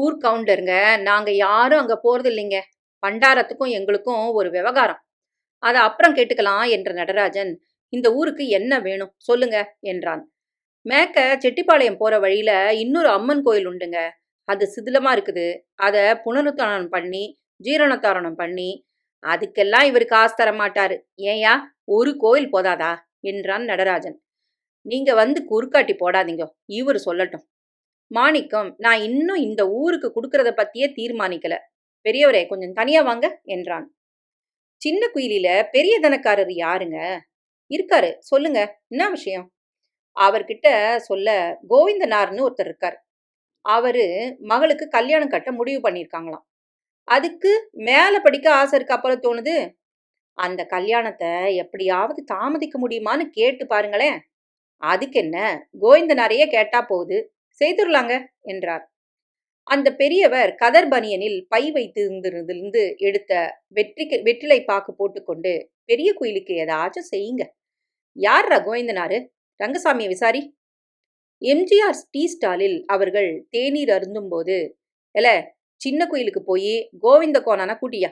ஊர் கவுண்டருங்க. நாங்க யாரும் அங்க போறது இல்லைங்க பண்டாரத்துக்கும் எங்களுக்கும் ஒரு விவகாரம். அதை அப்புறம் கேட்டுக்கலாம் என்ற நடராஜன் இந்த ஊருக்கு என்ன வேணும்? சொல்லுங்க என்றான். மேக்க செட்டிப்பாளையம் போற வழியில இன்னொரு அம்மன் கோயில் உண்டுங்க. அது சிதிலமா இருக்குது. அதை புனருத்தாரணம் பண்ணி ஜீரணத்தாரணம் பண்ணி அதுக்கெல்லாம் இவர் காசு தர மாட்டாரு. ஏயா ஒரு கோயில் போதாதா? என்றான் நடராஜன். நீங்க வந்து குறுக்காட்டி போடாதீங்க. இவர் சொல்லட்டும். மாணிக்கம் நான் இன்னும் இந்த ஊருக்கு கொடுக்கறத பத்தியே தீர்மானிக்கல. பெரியவரே கொஞ்சம் தனியா வாங்க என்றான். சின்ன குயிலில பெரிய தனக்காரர் யாருங்க? இருக்காரு சொல்லுங்க என்ன விஷயம்? அவர்கிட்ட சொல்ல கோவிந்தனார்னு ஒருத்தர் இருக்கார். அவரு மகளுக்கு கல்யாணம் கட்ட முடிவு பண்ணியிருக்காங்களாம் அதுக்கு மேலே படிக்க ஆசை இருக்கு அப்புறம் தோணுது. அந்த கல்யாணத்தை எப்படியாவது தாமதிக்க முடியுமான்னு கேட்டு பாருங்களேன். அதுக்கு என்ன? கோவிந்தனாரையே கேட்டா போகுது. செய்துடலாங்க என்றார். அந்த பெரியவர் கதர் பனியனில் பை வைத்திருந்திருந்து எடுத்த வெற்றிக்கு வெற்றிலை பாக்கு போட்டுக்கொண்டு பெரிய குயிலுக்கு ஏதாச்சும் செய்யுங்க. யார்ரா கோவிந்தனாரு? ரங்கசாமியை விசாரி. எம்ஜிஆர் டீ ஸ்டாலில் அவர்கள் தேநீர் அருந்தும்போது எல சின்ன குயிலுக்கு போய் கோவிந்த கோணானா கூட்டியா?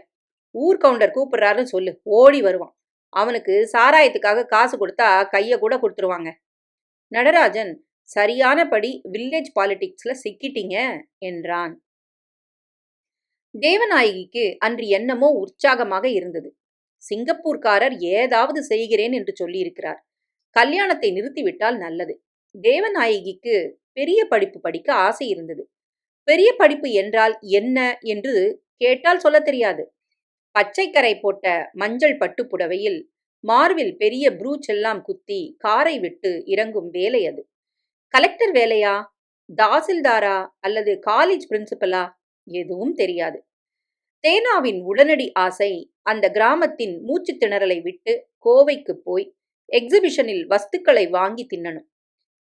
ஊர் கவுண்டர் கூப்பிடுறாருன்னு சொல்லு ஓடி வருவான். அவனுக்கு சாராயத்துக்காக காசு கொடுத்தா கையை கூட கொடுத்துருவாங்க. நடராஜன் சரியானபடி வில்லேஜ் பாலிடிக்ஸ்ல சிக்கிட்டீங்க என்றான். தேவநாயகிக்கு அன்று என்னமோ உற்சாகமாக இருந்தது. சிங்கப்பூர்காரர் ஏதாவது செய்கிறேன் என்று சொல்லியிருக்கிறார். கல்யாணத்தை நிறுத்திவிட்டால் நல்லது. தேவநாயகிக்கு பெரிய படிப்பு படிக்க ஆசை இருந்தது. பெரிய படிப்பு என்றால் என்ன என்று கேட்டால் சொல்ல தெரியாது. பச்சைக்கரை போட்ட மஞ்சள் பட்டு புடவையில் மார்பில் பெரிய ப்ரூச் எல்லாம் குத்தி காரை விட்டு இறங்கும் வேலை அது. கலெக்டர் வேலையா தாசில்தாரா அல்லது காலேஜ் பிரின்சிபலா எதுவும் தெரியாது. தேனாவின் உடனடி ஆசை அந்த கிராமத்தின் மூச்சு திணறலை விட்டு கோவைக்கு போய் எக்ஸிபிஷனில் வஸ்துக்களை வாங்கி தின்னணும்.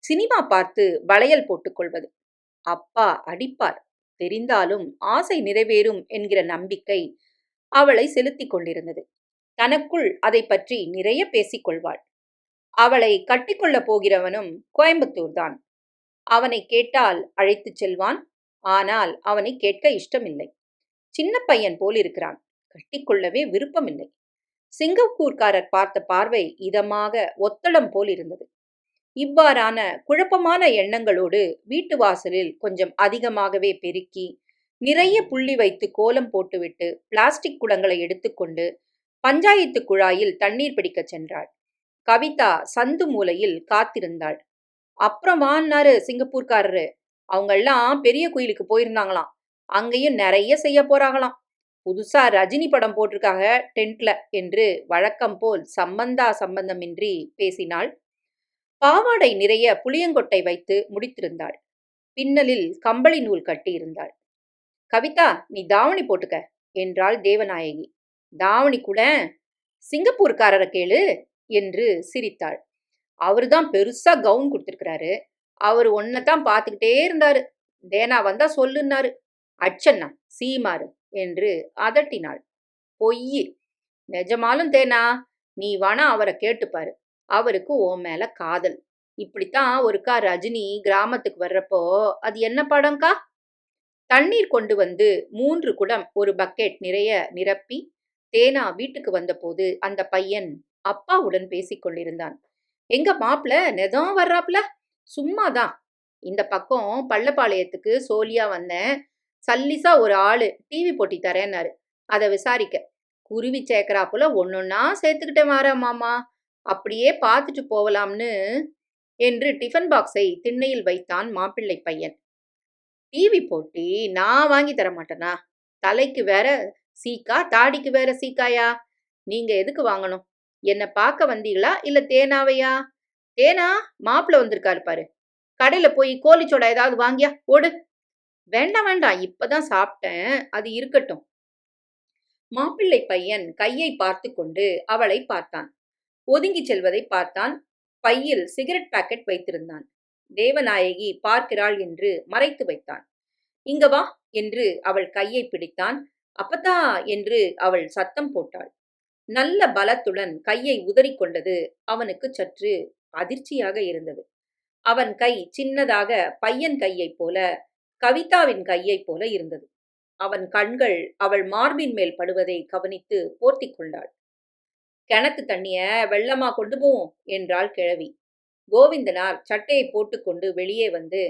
சினிமா பார்த்து வளையல் போட்டுக்கொள்வது அப்பா அடிப்பார். தெரிந்தாலும் ஆசை நிறைவேறும் என்கிற நம்பிக்கை அவளை செலுத்திக் கொண்டிருந்தது. தனக்குள் அதை பற்றி நிறைய பேசிக் கொள்வாள். அவளை கட்டிக்கொள்ளப் போகிறவனும் கோயம்புத்தூர் தான் அவனை கேட்டால் அழைத்துச் செல்வான் ஆனால் அவனை கேட்க இஷ்டமில்லை. சின்ன பையன் போல் இருக்கிறான் கட்டிக்கொள்ளவே விருப்பமில்லை. சிங்கப்பூர்காரர் பார்த்த பார்வை இதமாக ஒத்தளம் போல் இருந்தது. இவ்வாறான குழப்பமான எண்ணங்களோடு வீட்டு வாசலில் கொஞ்சம் அதிகமாகவே பெருக்கி நிறைய புள்ளி வைத்து கோலம் போட்டுவிட்டு பிளாஸ்டிக் குடங்களை எடுத்துக்கொண்டு பஞ்சாயத்து குழாயில் தண்ணீர் பிடிக்கச் சென்றாள். கவிதா சந்து மூலையில் காத்திருந்தாள். அப்புறம் வான்னாரு சிங்கப்பூர்காரரு. அவங்கெல்லாம் பெரிய கோயிலுக்கு போயிருந்தாங்களாம். அங்கேயும் நிறைய செய்ய போறாங்களாம். புதுசா ரஜினி படம் போட்டிருக்காங்க டென்ட்ல என்று வழக்கம் போல் சம்பந்தா சம்பந்தமின்றி பேசினாள். பாவாடை நிறைய புளியங்கொட்டை வைத்து முடித்திருந்தாள். பின்னலில் கம்பளி நூல் கட்டியிருந்தாள். கவிதா நீ தாவணி போட்டுக்க என்றாள் தேவநாயகி. தாவணி கூட சிங்கப்பூர்காரரை கேளு. என்று சிரித்தாள். அவருதான் பெருசா கவுன் கொடுத்துருக்கிறாரு. அவர் ஒன்னதான் பார்த்துக்கிட்டே இருந்தாரு. தேனா வந்தா சொல்லுன்னாரு. அச்சண்ணா சீமாரு என்று அதட்டினாள். பொய் நிஜமாலும் தேனா நீ வேணா அவரை கேட்டுப்பாரு. அவருக்கு ஓ மேல காதல். இப்படித்தான் ஒருக்கா ரஜினி கிராமத்துக்கு வர்றப்போ அது என்ன படம்க்கா? தண்ணீர் கொண்டு வந்து மூன்று குடம் ஒரு பக்கெட் நிறைய நிரப்பி தேனா வீட்டுக்கு வந்தபோது அந்த பையன் அப்பாவுடன் பேசிக் கொண்டிருந்தான். எங்க மாப்பிள நெதம் வர்றாப்ல சும்மாதான். இந்த பக்கம் பள்ளப்பாளையத்துக்கு சோலியா வந்தேன். சல்லிசா ஒரு ஆளு டிவி போட்டி தரேன்னாரு. அதை விசாரிக்க. குருவி சேர்க்கறாப்புல ஒன்னொன்னா சேர்த்துக்கிட்டேன் வார மாமா. அப்படியே பார்த்துட்டு போகலாம்னு என்று டிஃபன் பாக்ஸை திண்ணையில் வைத்தான் மாப்பிள்ளை பையன். டிவி போட்டி நான் வாங்கி தர மாட்டேனா? தலைக்கு வேற சீக்கா தாடிக்கு வேற சீக்காயா? நீங்க எதுக்கு வாங்கணும்? என்ன பார்க்க வந்தீங்களா? இல்ல தேனாவையா? தேனா? மாப்பிள்ள வந்திருக்காரு பாரு. கடையில போய் கோழிச்சோடா ஏதாவது வாங்கியா? ஓடு வேண்டாம் வேண்டாம். இப்பதான் சாப்பிட்டேன். அது இருக்கட்டும். மாப்பிள்ளை பையன் கையை பார்த்து கொண்டு அவளை பார்த்தான். ஒதுங்கி செல்வதை பார்த்தான். பையில் சிகரெட் பாக்கெட் வைத்திருந்தான். தேவநாயகி பார்க்கிறாள் என்று மறைத்து வைத்தான். இங்க வா என்று அவள் கையை பிடித்தான். அப்பதா என்று அவள் சத்தம் போட்டாள். நல்ல பலத்துடன் கையை உதறிக்கொண்டது அவனுக்கு சற்று அதிர்ச்சியாக இருந்தது. அவன் கை சின்னதாக பையன் கையைப் போல கவிதாவின் கையைப் போல இருந்தது. அவன் கண்கள் அவள் மார்பின் மேல் படுவதை கவனித்து போர்த்தி கொண்டாள். கிணத்து தண்ணிய வெள்ளமா கொண்டு போவோம் என்றாள் கிழவி. கோவிந்தனார் சட்டையை போட்டுக்கொண்டு வெளியே வந்து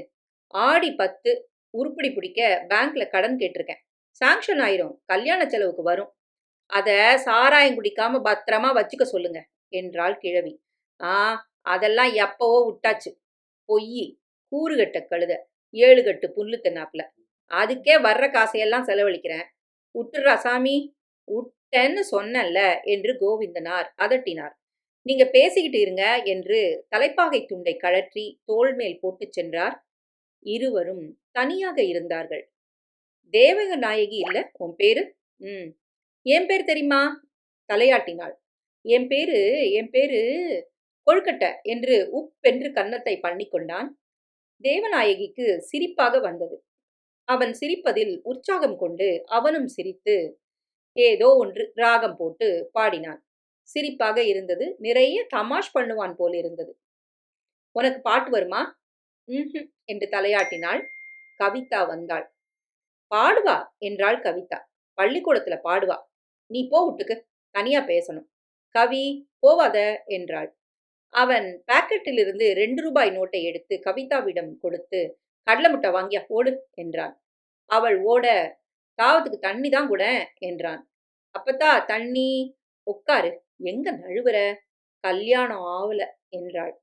ஆடி பத்து உருப்படி பிடிக்க பேங்க்ல கடன் கேட்டிருக்கேன். சாங்ஷன் ஆயிரும். கல்யாண செலவுக்கு வரும். அதை சாராயம் குடிக்காம பத்திரமா வச்சுக்க சொல்லுங்க என்றாள் கிழவி. ஆ அதெல்லாம் எப்பவோ விட்டாச்சு. பொய். கூறுகட்ட கழுத. ஏழு கட்டு புல்லு தின்னாப்புல. அதுக்கே வர்ற காசையெல்லாம் செலவழிக்கிறேன். உட்டுறா சாமி. உட்டேன்னு சொன்னல்ல என்று கோவிந்தனார் அதட்டினார். நீங்க பேசிக்கிட்டு இருங்க என்று தலைப்பாகை துண்டை கழற்றி தோல் மேல் போட்டுச் சென்றார். இருவரும் தனியாக இருந்தார்கள். தேவக நாயகி இல்ல? உன் பேரு? ம். என் பேர் தெரியுமா? தலையாட்டினாள். என் பேரு என் பேரு கொழுக்கட்டை என்று உப்பென்று கன்னத்தை பண்ணிக்கொண்டான் தேவநாயகிக்கு சிரிப்பாக வந்தது. அவன் சிரிப்பதில் உற்சாகம் கொண்டு அவனும் சிரித்து ஏதோ ஒன்று ராகம் போட்டு பாடினான். சிரிப்பாக இருந்தது. நிறைய தமாஷ் பண்ணுவான் போல் இருந்தது. உனக்கு பாட்டு வருமா? ம்ஹும் என்று தலையாட்டினாள். கவிதா வந்தாள். பாடுவா என்றாள் கவிதா. பள்ளிக்கூடத்துல பாடுவா. நீ போ விட்டுக்கு. தனியா பேசணும். கவி போவாத என்றாள். அவன் பாக்கெட்டிலிருந்து ரெண்டு ரூபாய் நோட்டை எடுத்து கவிதாவிடம் கொடுத்து கடலை முட்டை வாங்கியா ஓடு என்றான். அவள் ஓட தாவத்துக்கு தண்ணி தான் கூட என்றான். அப்பத்தா தண்ணி உட்காரு. எங்க நழுவுற? கல்யாணம் ஆவல என்றாள்.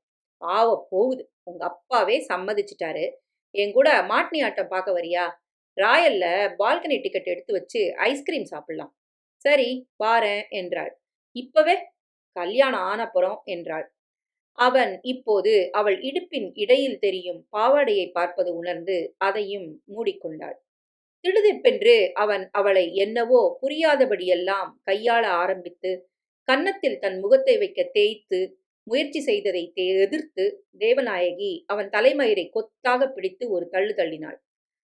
ஆவ போகுது. உங்க அப்பாவே சம்மதிச்சிட்டாரு. என் கூட மாட்னி ஆட்டம் பார்க்க வரியா? ராயல்ல பால்கனி டிக்கெட் எடுத்து வச்சு ஐஸ்கிரீம் சாப்பிடலாம். சரி வாரேன் என்றாள். இப்பவே? கல்யாணம் ஆனப்புறம் என்றாள். அவன் இப்போது அவள் இடுப்பின் இடையில் தெரியும் பாவாடையை பார்ப்பது உணர்ந்து அதையும் மூடிக்கொண்டாள். திடுதிப்பென்று அவன் அவளை என்னவோ புரியாதபடியெல்லாம் கையாள ஆரம்பித்து கன்னத்தில் தன் முகத்தை வைக்க தேய்த்து முயற்சி செய்ததை தே எதிர்த்து தேவநாயகி அவன் தலைமயிரை கொத்தாக பிடித்து ஒரு தள்ளு தள்ளினாள்.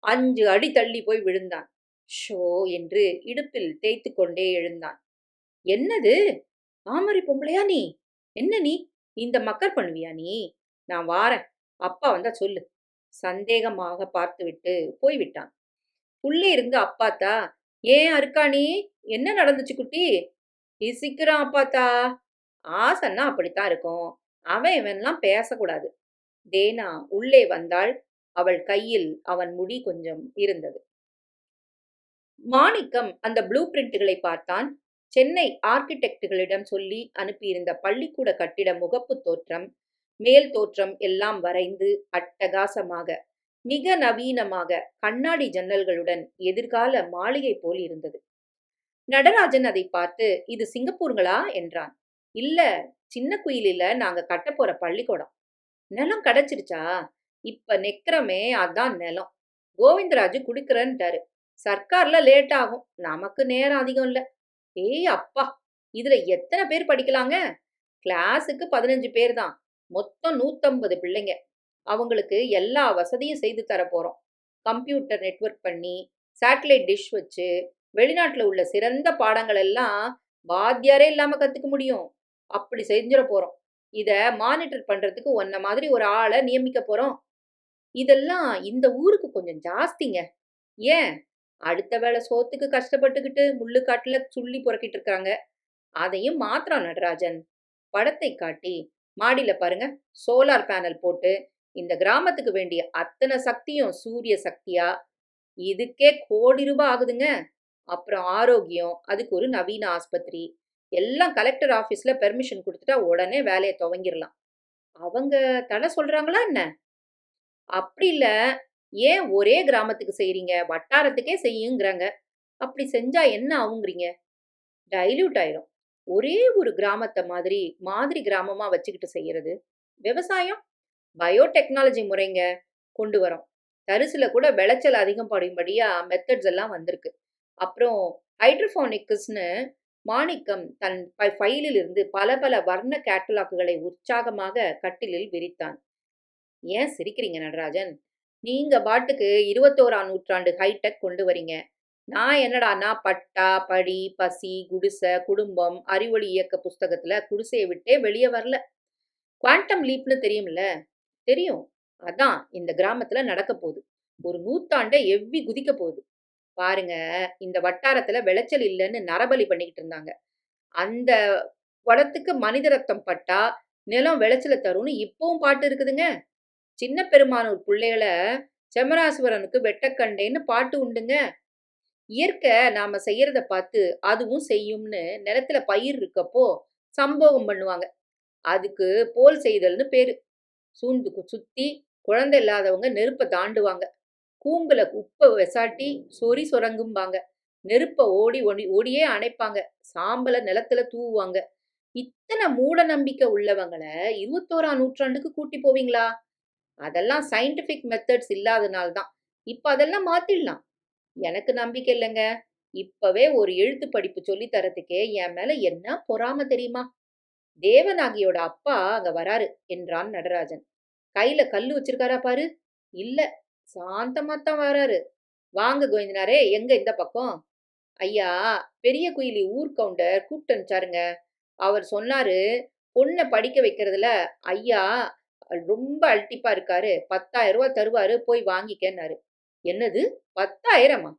அஞ்சு அடி தள்ளி போய் விழுந்தான். ஷோ என்று இடுப்பில் தேய்த்து கொண்டே எழுந்தான். என்னது? ஆமரி பொம்பளையா நீ? என்ன நீ? இந்த மக்கர் பண்ணுவியா நீ? நான் வாரேன். அப்பா வந்தா சொல்லு. சந்தேகமாக பார்த்துவிட்டு போய்விட்டான். உள்ளே இருந்து அப்பாத்தா ஏன் அருக்காணி என்ன நடந்துச்சு குட்டி? இசிக்கிறான் அப்பாத்தா ஆசன்னா அப்படித்தான் இருக்கும். அவன் இவன்லாம் பேசக்கூடாது. தேனா உள்ளே வந்தாள். அவள் கையில் அவன் முடி கொஞ்சம் இருந்தது. மாணிக்கம் அந்த ப்ளூ பிரிண்ட்டுகளை பார்த்தான். சென்னை ஆர்கிடெக்டுகளிடம் சொல்லி அனுப்பியிருந்த பள்ளிக்கூட கட்டிட முகப்பு தோற்றம் மேல் தோற்றம் எல்லாம் வரைந்து அட்டகாசமாக மிக நவீனமாக கண்ணாடி ஜன்னல்களுடன் எதிர்கால மாளிகை போல் இருந்தது. நடராஜன் அதை பார்த்து இது சிங்கப்பூருங்களா? என்றான். இல்ல சின்ன குயிலில நாங்க கட்ட போற பள்ளிக்கூடம். நிலம் கிடைச்சிருச்சா? இப்ப நெக்கிறமே அதான் நிலம். கோவிந்தராஜு குடுக்கிறன்ட்டாரு. சர்க்கார்ல லேட் ஆகும் நமக்கு நேரம் அதிகம் இல்லை. ஏய் அப்பா இதுல எத்தனை பேர் படிக்கலாங்க? கிளாஸுக்கு பதினஞ்சு பேர் தான். மொத்தம் நூத்தம்பது பிள்ளைங்க. அவங்களுக்கு எல்லா வசதியும் செய்து தர போறோம். கம்ப்யூட்டர் நெட்வொர்க் பண்ணி சேட்டலைட் டிஷ் வச்சு வெளிநாட்டில் உள்ள சிறந்த பாடங்கள் எல்லாம் வாத்தியாரே இல்லாம கத்துக்க முடியும். அப்படி செஞ்சிட போறோம். இதை மானிட்டர் பண்றதுக்கு ஒன்ன மாதிரி ஒரு ஆளை நியமிக்க போறோம். இதெல்லாம் இந்த ஊருக்கு கொஞ்சம் ஜாஸ்திங்க. ஏன்? அடுத்த வேளை சோத்துக்கு கஷ்டப்பட்டுக்கிட்டு முள்ளுக்காட்டுல சுள்ளி புறக்கிட்டு இருக்காங்க. அதையும் மாத்திரம் நடராஜன். படத்தை காட்டி மாடியில பாருங்க சோலார் பேனல் போட்டு இந்த கிராமத்துக்கு வேண்டிய அத்தனை சக்தியும் சூரிய சக்தியா? இதுக்கே கோடி ரூபாய் ஆகுதுங்க. அப்புறம் ஆரோக்கியம் அதுக்கு ஒரு நவீன ஆஸ்பத்திரி. எல்லாம் கலெக்டர் ஆஃபீஸ்ல பெர்மிஷன் கொடுத்துட்டா உடனே வேலையை துவங்கிடலாம் அவங்க தடை சொல்றாங்களா என்ன? அப்படி இல்லை ஏன் ஒரே கிராமத்துக்கு செய்கிறீங்க வட்டாரத்துக்கே செய்யுங்கிறாங்க. அப்படி செஞ்சா என்ன ஆகுங்கிறீங்க? டைல்யூட் ஆயிரும். ஒரே ஒரு கிராமத்தை மாதிரி மாதிரி கிராமமாக வச்சுக்கிட்டு செய்யறது விவசாயம். பயோடெக்னாலஜி முறைங்க கொண்டு வரோம். தரிசில் கூட விளைச்சல் அதிகம் படும்படியா மெத்தட்ஸ் எல்லாம் வந்திருக்கு. அப்புறம் ஹைட்ரோஃபோனிக்ஸ்னு மாணிக்கம் தன் ப- ஃபைலில் இருந்து பல பல வர்ண கேட்டலாக்குகளை உற்சாகமாக கட்டிலில் விரித்தான். ஏன் சிரிக்கிறீங்க நடராஜன்? நீங்க பாட்டுக்கு இருபத்தோராம் நூற்றாண்டு ஹைடெக் கொண்டு வரீங்க. நான் என்னடானா பட்டா படி பசி குடிசை குடும்பம் அறிவொளி இயக்க புஸ்தகத்துல குடிசையை விட்டே வெளியே வரல. குவாண்டம் லீப்னு தெரியும்ல? தெரியும். அதான் இந்த கிராமத்துல நடக்க போகுது. ஒரு நூத்தாண்டே எவ்வி குதிக்க போகுது. பாருங்க இந்த வட்டாரத்துல விளைச்சல் இல்லைன்னு நரபலி பண்ணிக்கிட்டு இருந்தாங்க. அந்த குடத்துக்கு மனித ரத்தம் பட்டா நிலம் விளைச்சல தரும்னு இப்பவும் பாட்டு இருக்குதுங்க. சின்ன பெருமானூர் பிள்ளைகளை செமராசுவரனுக்கு வெட்டக்கண்டேன்னு பாட்டு உண்டுங்க. இயற்கை நாம செய்யறத பார்த்து அதுவும் செய்யும்னு நிலத்துல பயிர் இருக்கப்போ சம்போகம் பண்ணுவாங்க. அதுக்கு போல் செய்தல்னு பேரு. சூழ்ந்து சுத்தி குழந்தை இல்லாதவங்க நெருப்பை தாண்டுவாங்க. கூம்புல உப்பை வெசாட்டி சொறி சுரங்கும்பாங்க நெருப்பை ஓடி ஓடி ஓடியே அணைப்பாங்க. சாம்பலை நிலத்துல தூவுவாங்க. இத்தனை மூட நம்பிக்கை உள்ளவங்களை இருபத்தோராம் நூற்றாண்டுக்கு கூட்டி போவீங்களா? அதெல்லாம் சயின்டிஃபிக் மெத்தட்ஸ் இல்லாதனால தான் இப்போ அதெல்லாம் மாற்றிடலாம் எனக்கு நம்பிக்கை இல்லைங்க. இப்பவே ஒரு எழுத்து படிப்பு சொல்லி தரத்துக்கே என் மேல என்ன பொறாம தெரியுமா? தேவநாகியோட அப்பா அங்க வராரு என்றான் நடராஜன். கையில கல்லு வச்சிருக்காரா பாரு? இல்ல சாந்தமாத்தான் வராரு. வாங்க கோவிந்தனாரே எங்க இந்த பக்கம்? ஐயா பெரிய குயிலி ஊர் கவுண்டர் கூப்பிட்டு அனுப்பிச்சாருங்க. அவர் சொன்னாரு பொண்ணை படிக்க வைக்கிறதுல ஐயா ரொம்ப அல்டிப்பா இருக்காரு. பத்தாயிரம் ரூபா தருவாரு போய் வாங்கிக்கன்னாரு. என்னது? பத்தாயிரமா?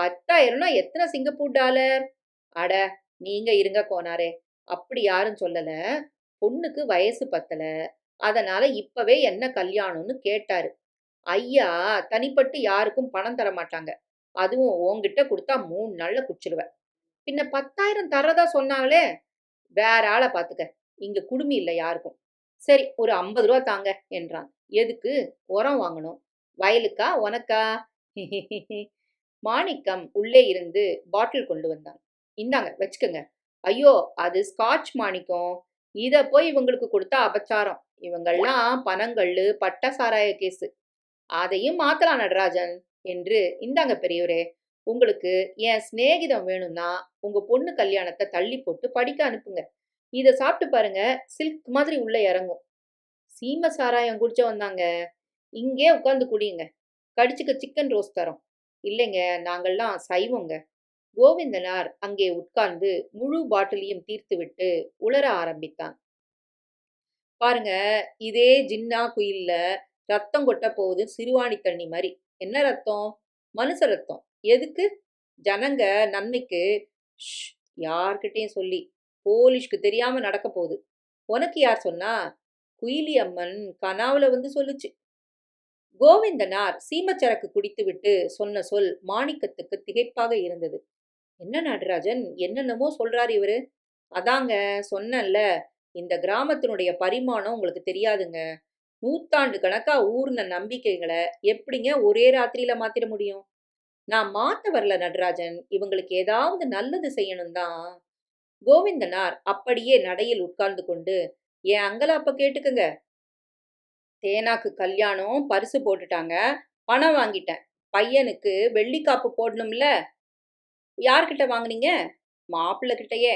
பத்தாயிரம்னா எத்தனை சிங்கப்பூர் டாலர்? அட நீங்க இருங்க கோனாரே. அப்படி யாரும் சொல்லல. பொண்ணுக்கு வயசு பத்தல. அதனால இப்பவே என்ன கல்யாணம்னு கேட்டாரு. ஐயா தனிப்பட்டு யாருக்கும் பணம் தர மாட்டாங்க. அதுவும் உன்கிட்ட கொடுத்தா மூணு நாள்ல குடிச்சிருவேன். பின்ன பத்தாயிரம் தரதா சொன்னாங்களே வேற ஆளை பாத்துக்க. இங்க குடுமி இல்லை யாருக்கும். சரி ஒரு ஐம்பது ரூபா தாங்க என்றான். எதுக்கு? உரம் வாங்கணும். வயலுக்கா? உனக்கா? மாணிக்கம் உள்ளே இருந்து பாட்டில் கொண்டு வந்தான். இந்தாங்க வச்சுக்கோங்க. ஐயோ அது ஸ்காட்ச் மாணிக்கம். இத போய் இவங்களுக்கு கொடுத்தா அபச்சாரம். இவங்கெல்லாம் பனங்கள்ளு பட்ட சாராய கேஸு. அதையும் மாத்தலாம் நடராஜன் என்று இந்தாங்க பெரியவரே உங்களுக்கு என் சிநேகிதம் வேணும்னா உங்க பொண்ணு கல்யாணத்தை தள்ளி போட்டு படிக்க அனுப்புங்க. இதை சாப்பிட்டு பாருங்க சில்க் மாதிரி உள்ள இறங்கும். சீம சாராயம் குடிச்ச வந்தாங்க இங்கே உட்காந்து குடியுங்க கடிச்சுக்க சிக்கன் ரோஸ்ட் தரோம். இல்லைங்க நாங்கள்லாம் சைவங்க. கோவிந்தனார் அங்கே உட்கார்ந்து முழு பாட்டிலையும் தீர்த்து விட்டு உளர ஆரம்பித்தான். பாருங்க இதே ஜின்னா குயில்ல ரத்தம் கொட்ட போகுது சிறுவாணி தண்ணி மாதிரி என்ன ரத்தம்? மனுஷ ரத்தம். எதுக்கு? ஜனங்க நன்மைக்கு யார்கிட்டையும் சொல்லி. போலீஷ்க்கு தெரியாம நடக்க போகுது. உனக்கு யார் சொன்னா? குயிலி அம்மன் கனாவுல வந்து சொல்லுச்சு. கோவிந்தனார் சீமச்சரக்கு குடித்துவிட்டு சொன்ன சொல் மாணிக்கத்துக்கு திகைப்பாக இருந்தது. என்ன நடராஜன்? என்னென்னமோ சொல்றாரு இவரு. அதாங்க சொன்னேன்ல இந்த கிராமத்தினுடைய பரிமாணம் உங்களுக்கு தெரியாதுங்க. நூத்தாண்டு கணக்கா ஊர்ன நம்பிக்கைகளை எப்படிங்க ஒரே ராத்திரியில மாத்திர முடியும்? நான் மாத்த வரல நடராஜன். இவங்களுக்கு ஏதாவது நல்லது செய்யணும் தான் கோவிந்தனார் அப்படியே நடையில் உட்கார்ந்து கொண்டு என் அங்கலாப்ப கேட்டுக்குங்க? தேனாக்கு கல்யாணம் பரிசு போட்டுட்டாங்க பணம் வாங்கிட்டேன். பையனுக்கு வெள்ளிக்காப்பு போடணும்ல. யார்கிட்ட வாங்குனீங்க? மாப்பிள்ளை கிட்டயே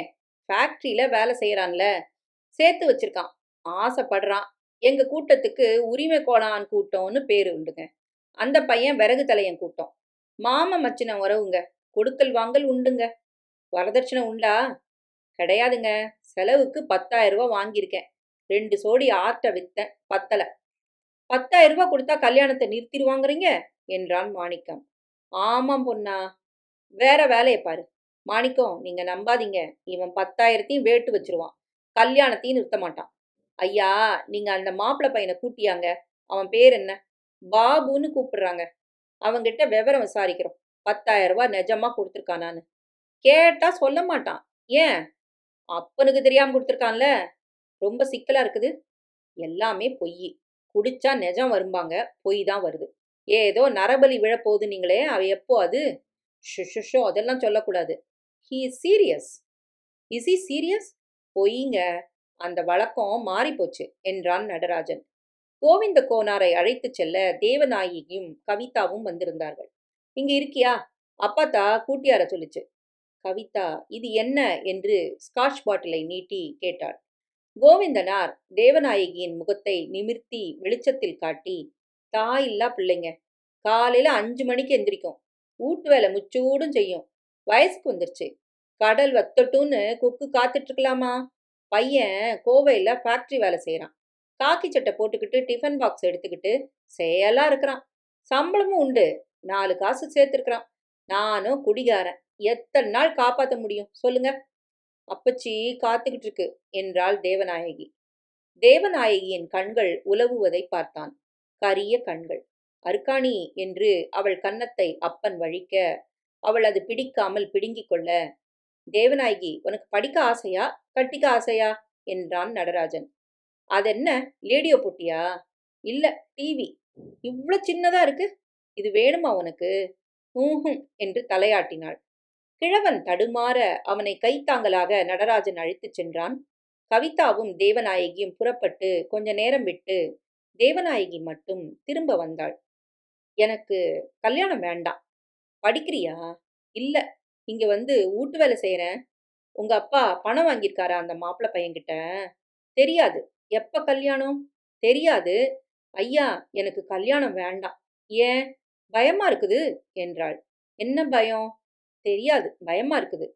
ஃபேக்ட்ரியில வேலை செய்யறான்ல சேர்த்து வச்சிருக்கான். ஆசைப்படுறான். எங்க கூட்டத்துக்கு உரிமை கோடான் கூட்டம்னு பேரு உண்டுங்க. அந்த பையன் விறகு தலையன் கூட்டம். மாம மச்சின உறவுங்க. கொடுக்கல் வாங்கல் உண்டுங்க. வரதட்சணை உண்டா? கிடையாதுங்க. செலவுக்கு பத்தாயிரம் ரூபா வாங்கியிருக்கேன். ரெண்டு சோடி ஆர்ட்டை வித்தேன். பத்தலை. பத்தாயிரம் ரூபா கொடுத்தா கல்யாணத்தை நிறுத்திடுவாங்கிறீங்க? என்றான் மாணிக்கம். ஆமாம் பொண்ணா. வேற வேலையை பாரு. மாணிக்கம் நீங்க நம்பாதீங்க. இவன் பத்தாயிரத்தையும் வேட்டு வச்சிருவான். கல்யாணத்தையும் நிறுத்த மாட்டான். ஐயா நீங்க அந்த மாப்பிள்ளை பையனை கூட்டியாங்க. அவன் பேர் என்ன? பாபுன்னு கூப்பிடுறாங்க. அவங்கிட்ட விவரம் விசாரிக்கிறோம். பத்தாயிரம் ரூபாய் நிஜமா கொடுத்துருக்கானான்னு. கேட்டா சொல்ல மாட்டான். ஏன்? அப்பனுக்கு தெரியாம கொடுத்துருக்கான்ல? ரொம்ப சிக்கலா இருக்குது. எல்லாமே பொய். குடிச்சா நிஜம் வரும்பாங்க. பொய் தான் வருது. ஏதோ நரபலி விழப்போகுது நீங்களே. அவ எப்போ அது? ஷுஷுஷோ அதெல்லாம் சொல்லக்கூடாது. He is serious is E serious பொய்ங்க. அந்த வழக்கம் மாறிப்போச்சு என்றான் நடராஜன். கோவிந்த கோனாரை அழைத்துச் செல்ல தேவநாயகியும் கவிதாவும் வந்திருந்தார்கள். இங்க இருக்கியா? அப்பாத்தா கூட்டியார சொல்லிச்சு. கவிதா இது என்ன? என்று ஸ்காட்ச் பாட்டிலை நீட்டி கேட்டாள். கோவிந்தனார் தேவநாயகியின் முகத்தை நிமிர்த்தி வெளிச்சத்தில் காட்டி தாயில்லா பிள்ளைங்க காலையில அஞ்சு மணிக்கு எந்திரிக்கும். வீட்டு வேலை முச்சூடும் செய்யும். வயசுக்கு வந்துருச்சு. கடல் வத்தட்டும்னு குக்கு காத்துட்டு இருக்கலாமா? பையன் கோவையில் ஃபேக்ட்ரி வேலை செய்கிறான் காக்கி சட்டை போட்டுக்கிட்டு டிஃபன் பாக்ஸ் எடுத்துக்கிட்டு செயலாக இருக்கிறான். சம்பளமும் உண்டு. நாலு காசு சேர்த்துருக்குறான். நானும் குடிகாரன். எத்தனை நாள் காப்பாற்ற முடியும்? சொல்லுங்க. அப்பச்சி காத்துக்கிட்டு இருக்கு என்றாள் தேவநாயகி. தேவநாயகியின் கண்கள் உலவுவதை பார்த்தான். கரிய கண்கள். அருக்காணி என்று அவள் கன்னத்தை அப்பன் வழிக்க அவள் அது பிடிக்காமல் பிடுங்கிக் கொள்ள தேவநாயகி உனக்கு படிக்க ஆசையா? கட்டிக்க ஆசையா? என்றான் நடராஜன். அதென்ன? லேடியோ போட்டியா? இல்ல டிவி. இவ்வளோ சின்னதா இருக்கு. இது வேணுமா உனக்கு? ஊஹும் என்று தலையாட்டினாள். கிழவன் தடுமாற அவனை கைத்தாங்கலாக நடராஜன் அழைத்துச் சென்றான். கவிதாவும் தேவநாயகியும் புறப்பட்டு கொஞ்ச நேரம் விட்டு தேவநாயகி மட்டும் திரும்ப வந்தாள். எனக்கு கல்யாணம் வேண்டாம். படிக்கிறியா? இல்ல. இங்க வந்து வீட்டு வேலை செய்யறேன் உங்க அப்பா பணம் வாங்கியிருக்காரா அந்த மாப்பிள்ளை பையன்கிட்ட? தெரியாது. எப்ப கல்யாணம்? தெரியாது. ஐயா எனக்கு கல்யாணம் வேண்டாம். ஏன்? பயமா இருக்குது? என்றாள். என்ன பயம்? தெரியாது பயமா இருக்குது.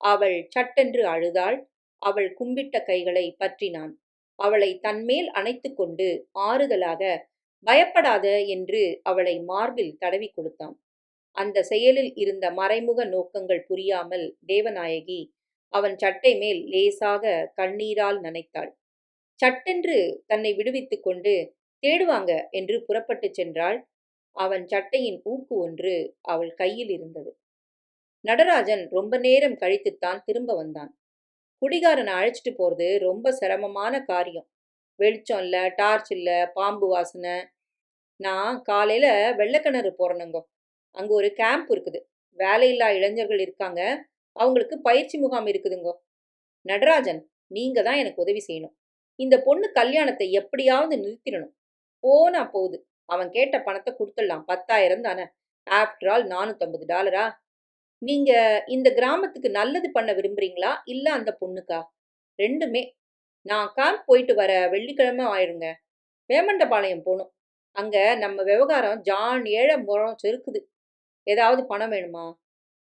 அவள் சட்டென்று அழுதாள். அவள் கும்பிட்ட கைகளை பற்றினான். அவளை தன்மேல் அணைத்து கொண்டு ஆறுதலாக பயப்படாத என்று அவளை மார்பில் தடவி கொடுத்தான். அந்த செயலில் இருந்த மறைமுக நோக்கங்கள் புரியாமல் தேவநாயகி அவன் சட்டை மேல் லேசாக கண்ணீரால் நனைத்தாள். சட்டென்று தன்னை விடுவித்துக் கொண்டு தேடுவாங்க என்று புறப்பட்டுச் சென்றாள். அவன் சட்டையின் ஊக்கு ஒன்று அவள் கையில் இருந்தது. நடராஜன் ரொம்ப நேரம் கழித்துத்தான் திரும்ப வந்தான். குடிகாரனை அழைச்சிட்டு போறது ரொம்ப சிரமமான காரியம். வெளிச்சம் இல்லை டார்ச் இல்லை பாம்பு வாசனை. நான் காலையில் வெள்ளக்கிணறு போறணுங்க. அங்கே ஒரு கேம்ப் இருக்குது. வேலையில்லா இளைஞர்கள் இருக்காங்க. அவங்களுக்கு பயிற்சி முகாம் இருக்குதுங்க. நடராஜன் நீங்கள் தான் எனக்கு உதவி செய்யணும். இந்த பொண்ணு கல்யாணத்தை எப்படியாவது நிறுத்திடணும். போனா போகுது. அவன் கேட்ட பணத்தை கொடுத்துடலாம். பத்தாயிரம் தானே? ஆஃப்டர் ஆல் நானூற்றம்பது டாலரா? நீங்க இந்த கிராமத்துக்கு நல்லது பண்ண விரும்புறீங்களா? இல்ல அந்த பொண்ணுக்கா? ரெண்டுமே. நான் கேம்ப் போயிட்டு வர வெள்ளிக்கிழமை ஆயிடுங்க வேமண்டபாளையம் போகணும். அங்க நம்ம விவகாரம் ஜான் ஏழை முறம் செருக்குது. ஏதாவது பணம் வேணுமா?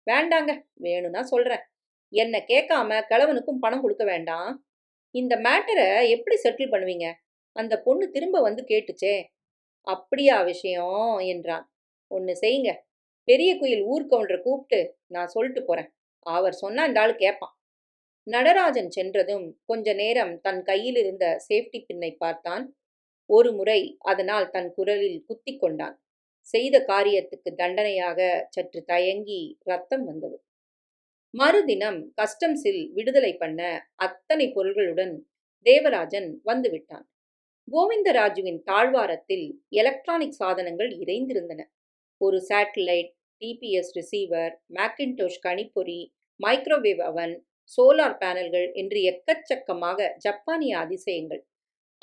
வேண்டாங்க. வேணும்னா சொல்றேன். என்னை கேட்காம கிழவனுக்கும் பணம் கொடுக்க வேண்டாம். இந்த மேட்டரை எப்படி செட்டில் பண்ணுவீங்க? அந்த பொண்ணு திரும்ப வந்து கேட்டுச்சே. அப்படியா விஷயம்? என்றான். ஒன்று செய்யுங்க. பெரிய குயில் ஊர் கவுண்டரை கூப்பிட்டு நான் சொல்லிட்டு போறேன். அவர் சொன்னா இந்த ஆள் கேட்பான் நடராஜன் சென்றதும் கொஞ்ச நேரம் தன் கையில் இருந்த சேஃப்டி பின்னை பார்த்தான். ஒரு முறை அதனால் தன் குரலில் குத்தி கொண்டான். செய்த காரியத்துக்கு தண்டனையாக சற்று தயங்கி ரத்தம் வந்தது. மறுதினம் கஸ்டம்ஸில் விடுதலை பண்ண அத்தனை பொருள்களுடன் தேவராஜன் வந்துவிட்டான் கோவிந்தராஜுவின் தாழ்வாரத்தில் எலக்ட்ரானிக் சாதனங்கள் இறைந்திருந்தன. ஒரு சேட்டலைட் டிபிஎஸ் ரிசீவர் மேக்கின்டோஷ் கணிப்பொறி மைக்ரோவேவ் அவன் சோலார் பேனல்கள் என்று எக்கச்சக்கமாக ஜப்பானிய அதிசயங்கள்.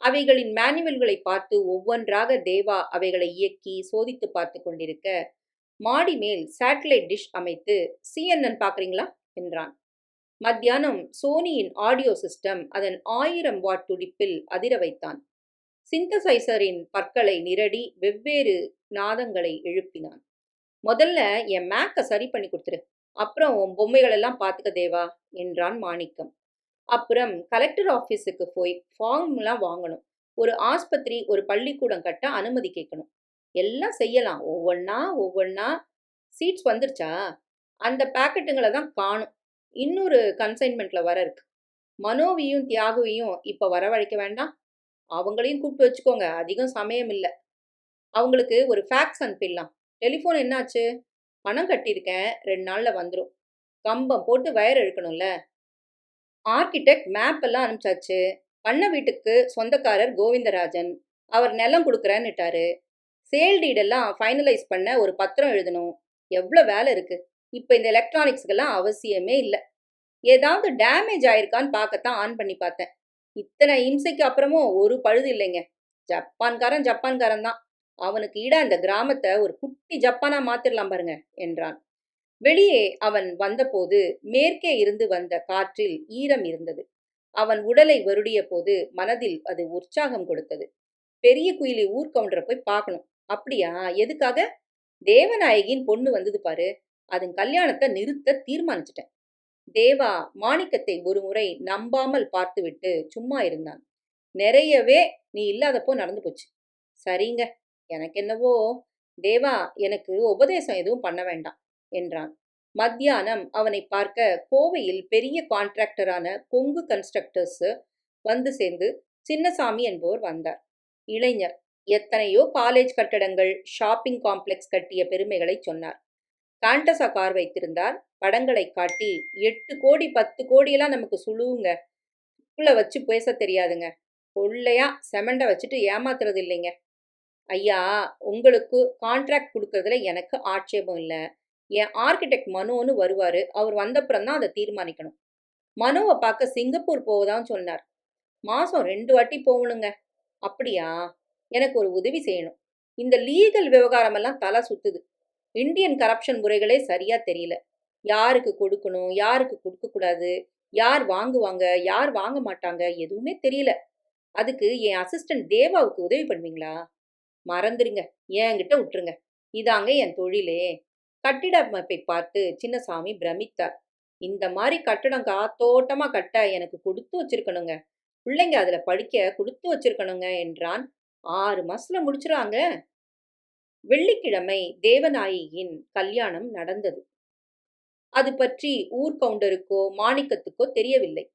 அவைகளின் மேனுவல்களை பார்த்து ஒவ்வொன்றாக தேவா அவைகளை இயக்கி சோதித்து பார்த்து கொண்டிருக்க மாடி மேல் சேட்டலைட் டிஷ் அமைத்து சிஎன்என் பார்க்குறீங்களா? என்றான். மத்தியானம் சோனியின் ஆடியோ சிஸ்டம் அதன் ஆயிரம் வாட் துடிப்பில் அதிர வைத்தான். சிந்தசைசரின் பற்களை நிரடி வெவ்வேறு நாதங்களை எழுப்பினான். முதல்ல என் மேக்கை சரி பண்ணி கொடுத்துரு. அப்புறம் உன் பொம்மைகளெல்லாம் பார்த்துக்க தேவா என்றான் மாணிக்கம். அப்புறம் கலெக்டர் ஆஃபீஸுக்கு போய் ஃபார்ம்லாம் வாங்கணும். ஒரு ஆஸ்பத்திரி ஒரு பள்ளிக்கூடம் கட்ட அனுமதி கேட்கணும். எல்லாம் செய்யலாம். ஒவ்வொன்றா ஒவ்வொன்றா சீட்ஸ் வந்துருச்சா? அந்த பேக்கெட்டுங்களை தான் காணும். இன்னொரு கன்சைன்மெண்ட்டில் வர இருக்கு. மனோவியும் தியாகுவையும் இப்போ வரவழைக்க வேண்டாம். அவங்களையும் கூப்பிட்டு வச்சுக்கோங்க. அதிகம் சமயம் இல்லை. அவங்களுக்கு ஒரு ஃபேக்ஸ் அனுப்பிடலாம். டெலிஃபோன் என்னாச்சு? பணம் கட்டியிருக்கேன். ரெண்டு நாளில் வந்துடும் கம்பம் போட்டு வயர் இழுக்கணும்ல. ஆர்கிடெக்ட் மேப் எல்லாம் அனுப்பிச்சாச்சு. பண்ண வீட்டுக்கு சொந்தக்காரர் கோவிந்தராஜன். அவர் நிலம் கொடுக்குறேன்னுட்டாரு. சேல் டீடெல்லாம் ஃபைனலைஸ் பண்ண ஒரு பத்திரம் எழுதணும். எவ்வளோ வேலை இருக்குது இப்போ இந்த எலக்ட்ரானிக்ஸ்க்கெல்லாம் அவசியமே இல்லை. ஏதாவது டேமேஜ் ஆயிருக்கான்னு பார்க்கத்தான் ஆன் பண்ணி பார்த்தேன். இத்தனை இம்சைக்கு அப்புறமும் ஒரு பழுது இல்லைங்க. ஜப்பான்காரன் ஜப்பான்காரன் தான். அவனுக்கு ஈடா இந்த கிராமத்தை ஒரு குட்டி ஜப்பானா மாத்திரலாம் பாருங்க என்றான். வெளியே அவன் வந்தபோது மேற்கே இருந்து வந்த காற்றில் ஈரம் இருந்தது. அவன் உடலை வருடிய போது மனதில் அது உற்சாகம் கொடுத்தது. பெரிய குயிலி ஊர்கவுண்டரை போய் பார்க்கணும். அப்படியா? எதுக்காக? தேவநாயகின் பொண்ணு வந்தது பாரு. அதன் கல்யாணத்தை நிறுத்த தீர்மானிச்சிட்டேன். தேவா மாணிக்கத்தை ஒரு முறை நம்பாமல் பார்த்துவிட்டு சும்மா இருந்தான். நிறையவே நீ இல்லாதப்போ நடந்து போச்சு. சரிங்க எனக்கு என்னவோ தேவா எனக்கு உபதேசம் எதுவும் பண்ண வேண்டாம் என்றான். மத்தியானம் அவனை பார்க்க கோவையில் பெரிய கான்ட்ராக்டரான கொங்கு கன்ஸ்ட்ரக்டர்ஸ் வந்து சேர்ந்து சின்னசாமி என்பவர் வந்தார். இளைஞர் எத்தனையோ காலேஜ் கட்டடங்கள் ஷாப்பிங் காம்ப்ளெக்ஸ் கட்டிய பெருமைகளை சொன்னார். காண்டசா கார் வைத்திருந்தார். படங்களை காட்டி எட்டு கோடி பத்து கோடியெல்லாம் நமக்கு சுழுவுங்க. உள்ள வச்சு பேச தெரியாதுங்க. கொள்ளையா செமண்டை வச்சுட்டு ஏமாத்துறது இல்லைங்க ஐயா உங்களுக்கு கான்ட்ராக்ட் கொடுக்கறதுல எனக்கு ஆட்சேபம் இல்லை. என் ஆர்கிடெக்ட் மனோன்னு வருவார். அவர் வந்தப்புறம் தான் அதை தீர்மானிக்கணும். மனோவை பார்க்க சிங்கப்பூர் போவதான்னு சொன்னார். மாதம் ரெண்டு வாட்டி போகணுங்க. அப்படியா? எனக்கு ஒரு உதவி செய்யணும். இந்த லீகல் விவகாரமெல்லாம் தலை சுத்துது. இந்தியன் கரப்ஷன் முறைகளே சரியா தெரியல. யாருக்கு கொடுக்கணும் யாருக்கு கொடுக்கக்கூடாது யார் வாங்குவாங்க யார் வாங்க மாட்டாங்க எதுவுமே தெரியல. அதுக்கு என் அசிஸ்டன்ட் தேவாவுக்கு உதவி பண்ணுவீங்களா? மறந்துருங்க. என்கிட்ட விட்டுருங்க. இதாங்க என் தொழிலே. கட்டிட அமைப்பை பார்த்து சின்னசாமி பிரமித்தார். இந்த மாதிரி கட்டடம் காத்தோட்டமா கட்ட எனக்கு கொடுத்து வச்சிருக்கணுங்க. பிள்ளைங்க அதுல படிக்க கொடுத்து வச்சிருக்கணுங்க என்றான். ஆறு மாசத்துல முடிச்சிருவாங்க. வெள்ளிக்கிழமை தேவநாயகியின் கல்யாணம் நடந்தது. அது பற்றி ஊர் கவுண்டருக்கோ மாணிக்கத்துக்கோ தெரியவில்லை.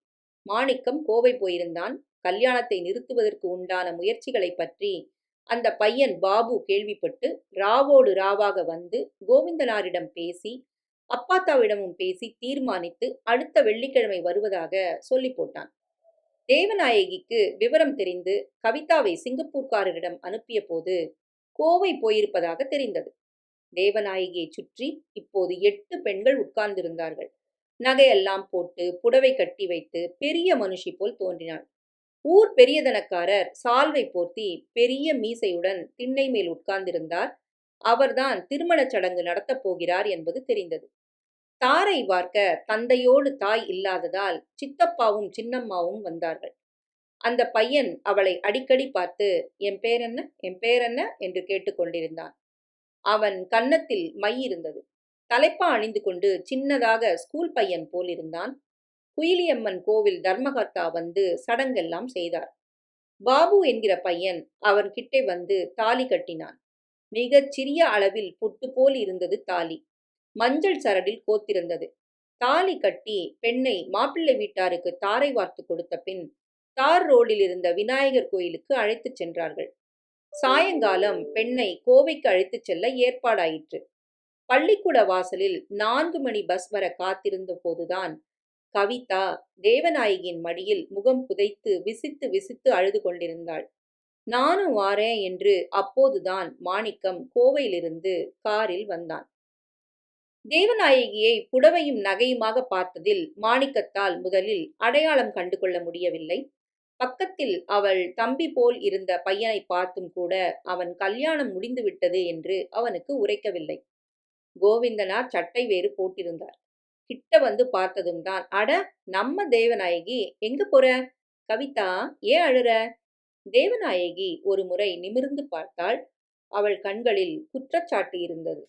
மாணிக்கம் கோவை போயிருந்தான். கல்யாணத்தை நிறுத்துவதற்கு உண்டான முயற்சிகளை பற்றி அந்த பையன் பாபு கேள்விப்பட்டு ராவோடு ராவாக வந்து கோவிந்தனாரிடம் பேசி அப்பாத்தாவிடமும் பேசி தீர்மானித்து அடுத்த வெள்ளிக்கிழமை வருவதாக சொல்லி போட்டான். தேவநாயகிக்கு விவரம் தெரிந்து கவிதாவை சிங்கப்பூர்காரரிடம் அனுப்பிய போது கோவை போயிருப்பதாக தெரிந்தது. தேவநாயகியை சுற்றி இப்போது எட்டு பெண்கள் உட்கார்ந்திருந்தார்கள். நகையெல்லாம் போட்டு புடவை கட்டி வைத்து பெரிய மனுஷி போல் தோன்றினாள். ஊர் பெரியதனக்காரர் சால்வை போர்த்தி பெரிய மீசையுடன் திண்ணை மேல் உட்கார்ந்திருந்தார். அவர்தான் திருமணச் சடங்கு நடத்தப் போகிறார் என்பது தெரிந்தது. தாரை வார்க்க தந்தையோடு தாய் இல்லாததால் சித்தப்பாவும் சின்னம்மாவும் வந்தார்கள். அந்த பையன் அவளை அடிக்கடி பார்த்து என் பேர் என்ன? என் பேர் என்ன? என்று கேட்டுக்கொண்டிருந்தான் அவன் கன்னத்தில் மை இருந்தது. தலைப்பா அணிந்து கொண்டு சின்னதாக ஸ்கூல் பையன் போலிருந்தான் குயிலியம்மன் கோவில் தர்மகர்த்தா வந்து சடங்கெல்லாம் செய்தார். பாபு என்கிற பையன் அவன் கிட்டே வந்து தாலி கட்டினான். மிகச் சிறிய அளவில் புட்டு போல் இருந்தது தாலி. மஞ்சள் சரடில் கோத்திருந்தது. தாலி கட்டி பெண்ணை மாப்பிள்ளை வீட்டாருக்கு தாரை வார்த்து கொடுத்த பின் தார் ரோடில் இருந்த விநாயகர் கோயிலுக்கு அழைத்துச் சென்றார்கள். சாயங்காலம் பெண்ணை கோவைக்கு அழைத்துச் செல்ல ஏற்பாடாயிற்று. பள்ளிக்கூட வாசலில் நான்கு மணி பஸ் வர காத்திருந்த போதுதான் கவிதா தேவநாயகியின் மடியில் முகம் புதைத்து விசித்து விசித்து அழுது கொண்டிருந்தாள். நானும் வாரேன் என்று அப்போதுதான் மாணிக்கம் கோவையிலிருந்து காரில் வந்தான். தேவநாயகியை புடவையும் நகையுமாக பார்த்ததில் மாணிக்கத்தால் முதலில் அடையாளம் கண்டு கொள்ள முடியவில்லை. பக்கத்தில் அவள் தம்பி போல் இருந்த பையனை பார்த்தும் கூட அவன் கல்யாணம் முடிந்துவிட்டது என்று அவனுக்கு உரைக்கவில்லை. கோவிந்தனார் சட்டை வேறு போட்டிருந்தார். கிட்ட வந்து பார்த்ததும் தான் அட நம்ம தேவநாயகி எங்க போற? கவிதா ஏன் அழுற? தேவநாயகி ஒரு முறை நிமிர்ந்து பார்த்தாள். அவள் கண்களில் குற்றச்சாட்டு இருந்தது.